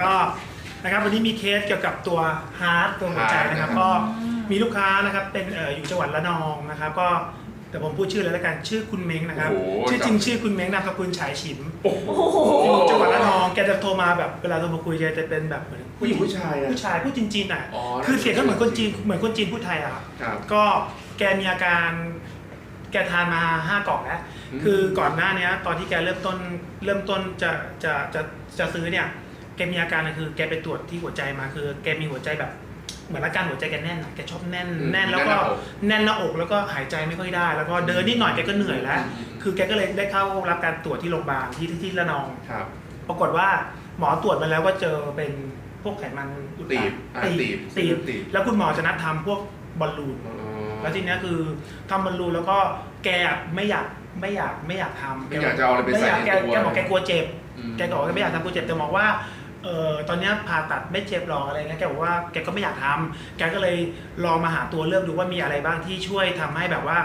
ก็นะครับวันนี้มีเคสเกี่ยวกับตัวฮาร์ดตัวหัวใจนะครับ Heart ก็มีลูกค้านะครับเป็นเอ่ออยู่จังหวัดระนองนะครับ ก็แต่ผมพูดชื่อเลยแล้วกันชื่อคุณเม้งนะครับโอ้โห ชื่อจริงจำชื่อคุณเม้งนามสกุลฉายฉิมโอ้โหอยู่จังหวัดระนองแกจะโทรมาแบบเวลาโทรมาคุยแกจะเป็นแบบเหมือนผู้หญิงผู้ชายอะ ผู้ชายผู้จีนจีนๆอะอ๋อคือเสียงก็เหมือนคนจีนเหมือนคนจีนพูดไทยอะครับ ครับ ก็แกมีอาการแกทานมาห้ากล่องแล้ว อืม คือก่อนหน้าเนี้ยตอนที่แกเริ่มต้นเริ่มต้นจะจะจะจะซื้อเนี่ย แกมีอาการนะคือ แกไปตรวจที่หัวใจมาคือ แกมีหัวใจแบบ เหมือนอาการหัวใจแกแน่นอะแกชอบแน่น อืมแน่นแล้วก็แน่นหน้าอกแน่นหน้าอกแล้วก็หายใจไม่ค่อยได้ แล้วก็เดินนิดหน่อยแกก็เหนื่อยแล้วคือแกก็เลยได้เข้ารับการตรวจที่โรงพยาบาลที่ที่ที่ระนอง ครับปรากฏว่าหมอตรวจมาแล้วก็เจอเป็นพวกไขมันอุดตีตับนอะตีตีบบตีบตีบแล้วคุณหมอจะนัดทำพวกบอลลูน อ๋อ แล้วทีเนี้ยคือทำบอลลูนแล้วก็แกไม่อยากไม่อยากไม่อยากทำไม่อยากจะเอาอะไรไปใส่ม่ยากในแกตัว แกบอกแกกลัวเจ็บ อืม แกก็บอกว่าแกไม่อยากทำกลัวเจ็บแต่บอกว่า เออตอนเนี้ยผ่าตัดไม่เจ็บหรอกอะไรเงี้ยแกบอกว่าแกก็ไม่อยากทำแกก็เลยลองมาหาตัวเลือกดูว่ามีอะไรบ้างที่ช่วยทำให้แบบว่า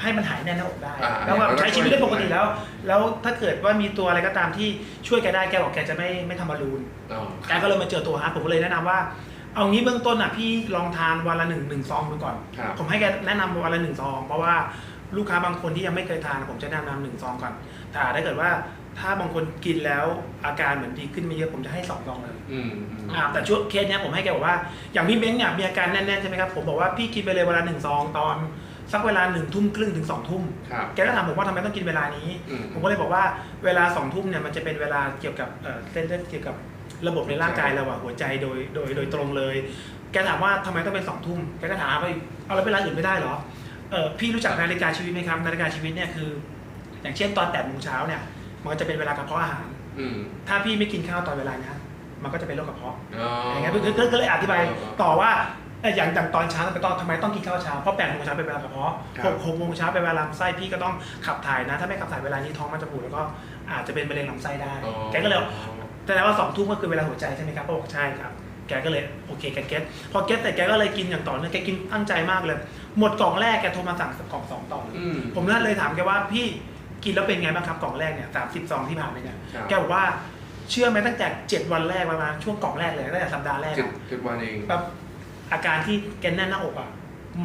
ให้มันหายแน่นหน้าอกได้ อ่าแล้วแบบแล้วก็ใช้ชีวิตได้ปกติช่วยแล้ว แล้วถ้าเกิดว่ามีตัวอะไรก็ตามที่ช่วยแกได้แกบอกแกจะไม่ไม่ทำบอลลูน อ๋อแกก็เลยมาเจอตัวฮาร์ดผมก็เลยแนะนำว่า เอางี้เบื้องต้นอะพี่ลองทานวันละหนึ่งหนึ่งซองดูก่อน ครับ ผมให้แกแนะนำวันละหนึ่งซอง เพราะว่าลูกค้าบางคนที่ยังไม่เคยทานผมจะแนะนำหนึ่งซองก่อนแต่ถ้าเกิดว่าถ้าบางคนกินแล้วอาการเหมือนดีขึ้นไม่เยอะผมจะให้สองซองเลยอืมอืมอ่าแต่ช่วงเคสเนี้ยผมให้แกบอกว่าอย่างพี่เม้งเนี่ยมีอาการแน่นๆใช่ไหมครับผมบอกว่าพี่กินไปเลยเวลาหนึ่งซองตอน สักเวลาหนึ่งทุ่มครึ่งถึงสองทุ่มครับแกก็ถามผมว่าทำไมต้องกินเวลานี้ อืม ผมก็เลยบอกว่าเวลาสองทุ่มเนี่ยมันจะเป็นเวลาเกี่ยวกับเอ่อเส้นเลือดเกี่ยวกับระบบในร่างกายเราอะหัวใจโดยโดยโดยตรงเลย แกถามว่าทำไมต้องเป็นสองทุ่มแกก็ถามไปเอาแล้วเวลาอื่นไม่ได้เหรอเออพี่รู้จักนาฬิกาชีวิตไหมครับนาฬิกาชีวิตเนี่ยคือ อย่างเช่นตอนแปดโมงเช้าเนี่ย มันก็จะเป็นเวลากระเพาะอาหาร อืมถ้าพี่ไม่กินข้าวตอนเวลานี้มันก็จะเป็นโรคกระเพาะอ๋ออย่างเงี้ยคือคือก็เลยอธิบายต่อว่าเอ่ออย่างอย่างตอนเช้าทำไมต้องทำไมต้องกินข้าวเช้าเพราะแปดโมงเช้าเป็นเวลากระเพาะหกหกโมงเช้าเป็นเวลาลำไส้พี่ก็ต้องขับถ่ายนะ ถ้าไม่ขับถ่ายเวลานี้ท้องมันจะผูกแล้วก็อาจจะเป็นมะเร็งลำไส้ได้อ๋อ แกก็เลย แต่ว่าสองทุ่มก็คือเวลาหัวใจใช่ไหมครับก็บอกใช่ครับ แกก็เลยโอเคแกเก็ตพอเก็ตแต่แกก็เลยกินอย่างต่อเนื่องแกกินตั้งใจมากเลย หมดกล่องแรกแกโทรมาสั่งกล่องสองต่อเลยอืม ผมนั่นเลยถามแกว่าพี่ กินแล้วเป็นไงบ้างครับกล่องแรกเนี่ยสามสิบซองที่ผ่านไปเนี่ยครับ แกบอกว่าเชื่อไหมตั้งแต่เจ็ดวันแรกประมาณช่วงกล่องแรกเลยตั้งแต่สัปดาห์แรกเจ็ดอะเจ็ดวันเองแบบอาการที่แกแน่นหน้าอกอะ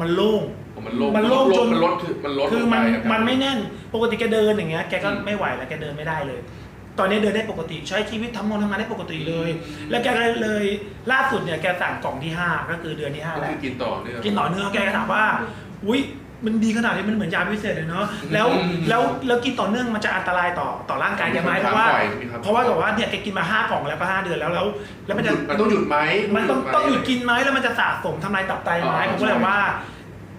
มันโล่งอ๋อมันโล่งมันโล่งจน มันลดคือมันลดคือลงมันไปะรับมันไม่แน่นปกติแกเดินอย่างเงี้ยแกก็อืมไม่ไหวแล้วแกเดินไม่ได้เลย ตอนนี้เดินได้ปกติใช้ชีวิตทำงานทำงานได้ปกติเลย แล้วแกก็เลยล่าสุดเนี่ยแกสั่งกล่องที่ห้าก็คือเดือนที่ห้าก็แล้วคือกินต่อเนื่องกินต่อเนื่องแกก็ถามว่า อุ้ย มันดีขนาดนี้มันเหมือนยาพิเศษเลยเนาะแล้วอืมแล้วแล้วกินต่อเนื่องมันจะอันตรายต่อต่อร่างกายแกไหมเพราะว่ามีคำถามบ่อยมีคำถามเพราะว่าบอกว่าเนี่ยแกกินมาห้ากล่องแล้วก็ห้าเดือนแล้วแล้ว แล้วมันจะมันต้องหยุดไหมมันต้องต้องหยุดกินไหมแล้วมันจะสะสมทำลายตับไตไหมอ๋อผมก็เลยว่า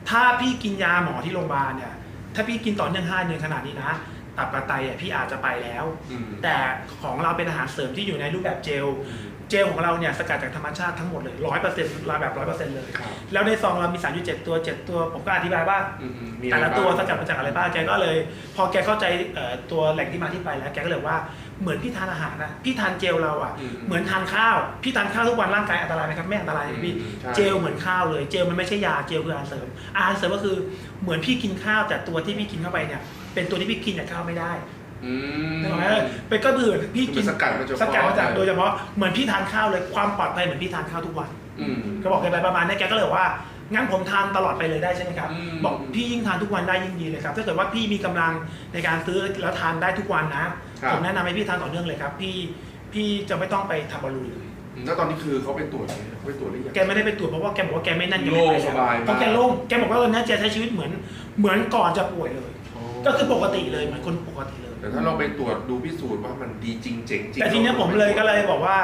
ถ้าพี่กินยาหมอที่โรงพยาบาลเนี่ย ถ้าพี่กินต่อเนื่องห้าเดือนขนาดนี้นะตับกับไตอะพี่อาจจะไปแล้วอืมแต่ของเราเป็นอาหารเสริมที่อยู่ในรูปแบบเจลเจลของเราเนี่ยสกัดจากธรรมชาติทั้งหมดเลยร้อยเปอร์เซ็นต์แบบร้อยเปอร์เซ็นต์เลย ครับแล้วในซองเรามีสารอยู่เจ็ดตัวเจ็ดตัว ผมก็อธิบายว่า อืมอืมมีแต่ละอะไรตัวบ้างสกัดมาจากอะไรบ้างแกก็เลย พอแกเข้าใจเอ่อตัวแหล่งที่มาที่ไปแล้วแกก็เลยว่าเหมือนพี่ทานอาหารนะพี่ทานเจลเราอะอืมเหมือนทานข้าวพี่ทานข้าวทุกวันร่างกายอันตรายไหมครับไม่อันตรายเลยพี่อืมใช่ เจลเหมือนข้าวเลยเจลมันไม่ใช่ยาเจลคืออาหารเสริมอาหารเสริมก็คือเหมือนพี่กินข้าวแต่ตัวที่พี่กินเข้าไปเนี่ยเป็นตัวที่พี่กินจากข้าวไม่ได้ อืมนึกออกไหมเป็นก็คือพี่กินมันสกัดมาเฉพาะ สกัดมาจากโดยเฉพาะเหมือนพี่ทานข้าวเลยความปลอดภัยเหมือนพี่ทานข้าวทุกวัน อืม ก็บอกแกไปประมาณนี้แกก็เลยบอกว่างั้นผมทานตลอดไปเลยได้ใช่ไหมครับ อืม บอกพี่ยิ่งทานทุกวันได้ยิ่งดีเลยครับ ถ้าเกิดว่าพี่มีกำลังในการซื้อแล้วทานได้ทุกวันนะครับผมแนะนำให้พี่ทานต่อเนื่องเลยครับ พี่พี่จะไม่ต้องไปทำบอลลูนเลยแล้วตอนนี้คือเขาไปตรวจไหมเขาไปตรวจหรือยัง แกไม่ได้ไปตรวจเพราะว่าแกบอกว่าแกไม่นั่นแกไม่โล่งไปสบายมาก เพราะแกโล่งแกบอกว่าตอนนี้แกใช้ชีวิตเหมือนเหมือนก่อนจะป่วยเลยอ๋อก็คือปกติเลยเหมือนคนปกติเลย แต่ถ้าเราไปตรวจดูพิสูจน์ว่ามันดีจริงเจ๋งจริงแต่ทีเนี้ยผมเลยก็เลยบอกว่า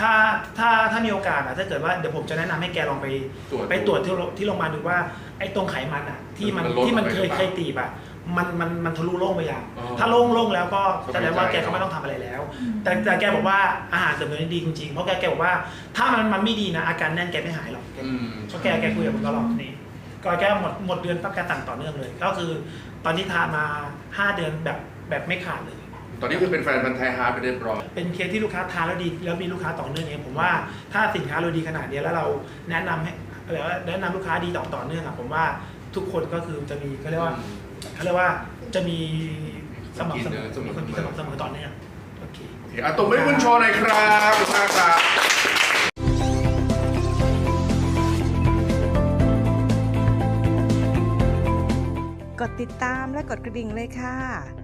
ถ้าถ้าถ้ามีโอกาสอะถ้าเกิดว่าเดี๋ยวผมจะแนะนำให้แกลองไป ตรวจ ไปตรวจที่โรงที่โรงพยาบาลดูว่าไอ้ตรงไขมันอะ ที่มันมันลดที่มันลงไปเคยหรือเปล่าเคยตีบอะมันมันมันทะลุโล่งไปยังอ๋อถ้าโล่งโล่งแล้วก็สบายแสดงว่าใจแกก็ไม่ต้องทำอะไรแล้วแต่แต่แกบอกว่าอาหารเสริมตัวนี้ดีจริงๆเพราะแกแกบอกว่าถ้ามันมันไม่ดีนะอาการแน่นแกไม่หายหรอกอืม เพราะแกแกคุยกับผมตลอดนี่ก็แกหมดหมดเดือนปั๊บแกสั่งต่อเนื่องเลย ก็คือตอนที่ทานมาห้าเดือนแบบ แบบไม่ขาดเลย ตอนนี้คือเป็นแฟนพันธ์แท้ฮาร์ดไปเรียบร้อย เป็นเคสที่ลูกค้าทานแล้วดี แล้วมีลูกค้าต่อเนื่องเนี่ยผมว่าถ้าสินค้าเราดีขนาดเนี้ยแล้วเราแนะนำให้หรือว่าแนะนำลูกค้าดีต่อต่อเนื่องอะผมว่าทุกคนก็คือจะมีเขาเรียกว่าเขาเรียกว่าจะมีสม่ำเสมอมีคนกินนะมีคนกินสม่ำเสมอต่อเนื่องโอเคโอเคเคอะตบมือให้คุณโชว์หน่อยครับขอบคุณมากครับกดติดตามและกดกระดิ่งเลยค่ะ